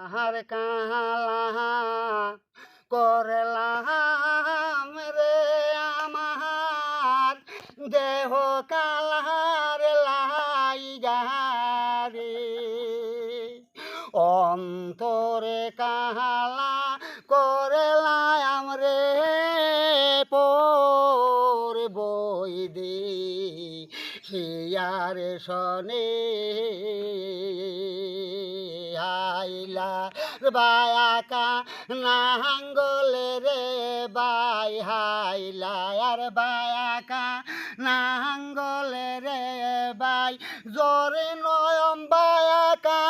আহার কালা করলাম রে আমার। দেহ কালার লাই গারে অন্তরে কালা করলাম রে পর বই দে শনে হাইলা বায়াকা নাঙ্গলে রে বাই হাইলা। আর বায়াকা নাঙ্গলে রে বাই, জোরে নয়ম বায়াকা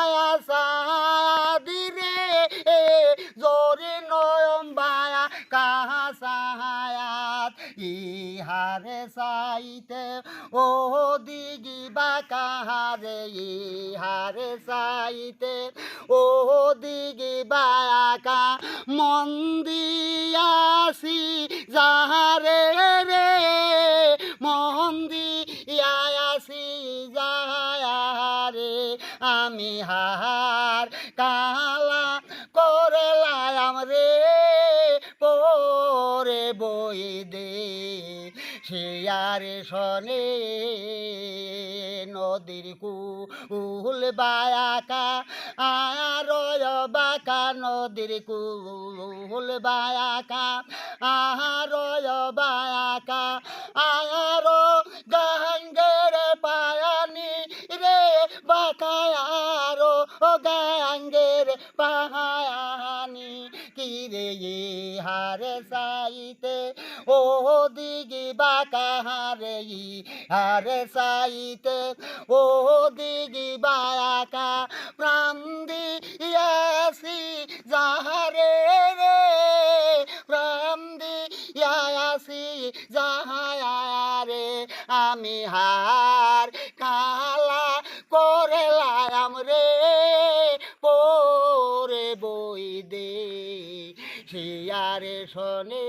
সাদিরে জোরে নয়ম বায়া কাহাসায়াত ইহারে সাইতে ও দিগি বা কাহারে ইহারে সাইতে ও দিগি বায়াকা মন্দিয়াসি যাহারে রে মন্দিয়াসি যাহারে, আমি হার কালা বই দে শিয়ারে শনে নদীর কুল বায়াকা, আর বাকা নদীর কুল বায়াকা, আর বায়াকা, আর গাঙ্গের পায়ানি রে বাকায়ার গাঙ্গের পাহায়ানি কিরে হারে সাইতে, ও দিগি বাকা হারে হারে সাইতে, ও দিগি বায়াকা প্রাণ দিয়াসি যাহারে রে, প্রাণ দিয়াসি যাহারে আমি হার কালা শোনে শনে।